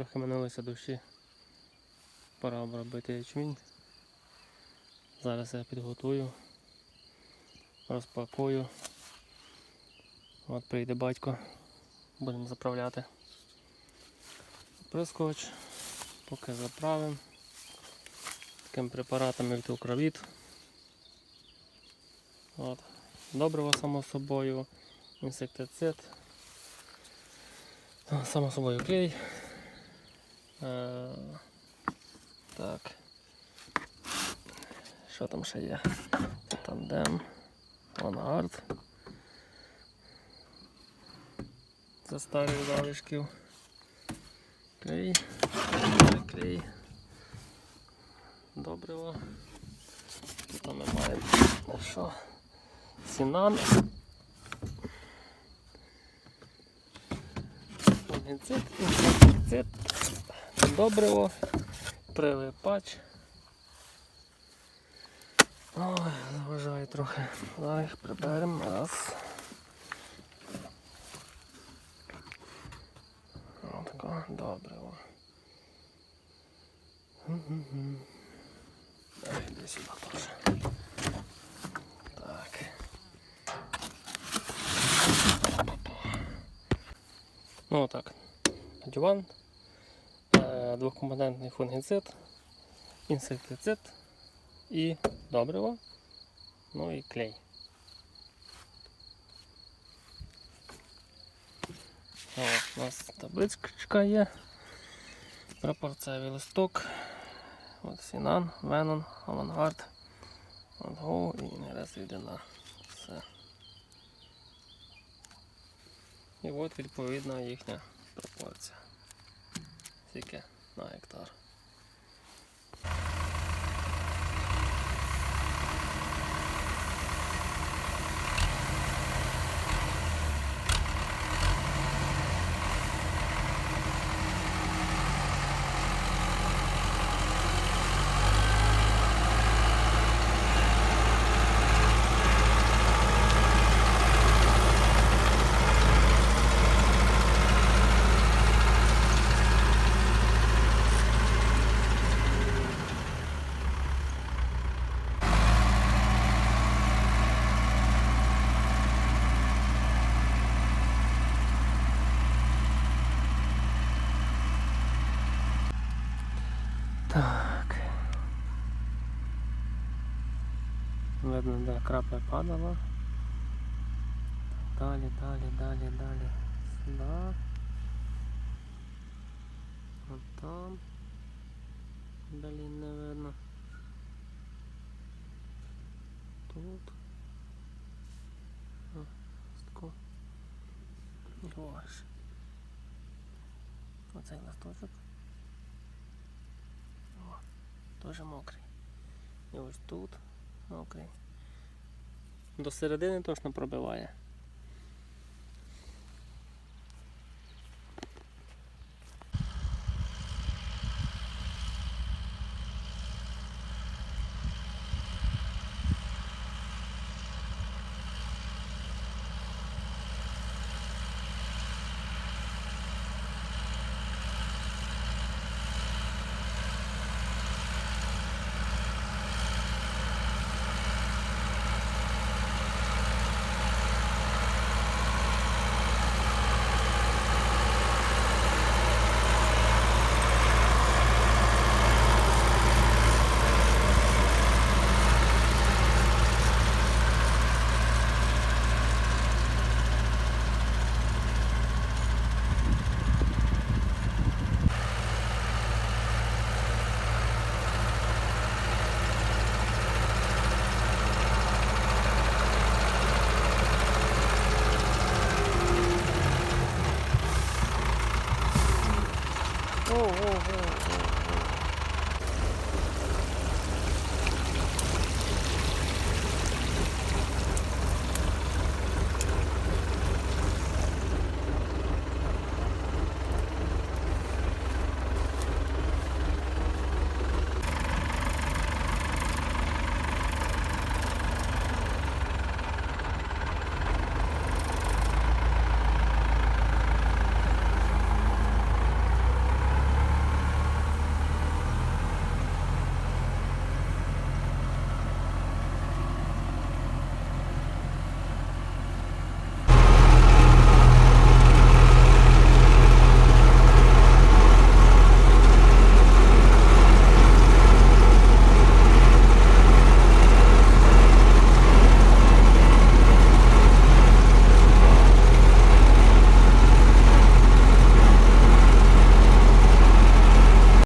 трохи минулися дощі. Пора обробити ячмінь. Зараз я підготую, розпакую. От прийде батько, будемо заправляти. Прискоч, поки заправимо. Таким препаратом як укровіт. От. Добриво само собою, інсектицид. Само собою клей. Е, так. Що там ще є? Тандем. Лангард. Це старих залишків. Клей. Клей. Добриво. Тут ми маємо що? Сінан. Фунгіцид, інсектицид, добриво, прилипач. Ой, заважаю трохи. Зараз їх приберемо. Раз. Отако, добриво. Дай, Іди сюди теж. Так. Ну отак. Адюван, е, двокомпонентний фунгіцид, інсектицид і добриво, ну і клей. От, у нас табличка є. Пропорцевий листок. От Сінан, Венон, Авангард. От Го і нерез рідина. Все. І от відповідна їхня пропорція. Скільки на гектар. Так. Видно, де крапля падала. Далі, далі, далі, далі. Сюди. От там. Далі не видно. Тут. О, ось. Оцей листочок. Теж мокрий. І ось тут мокрий. До середини точно пробиває. 오, 오, 오.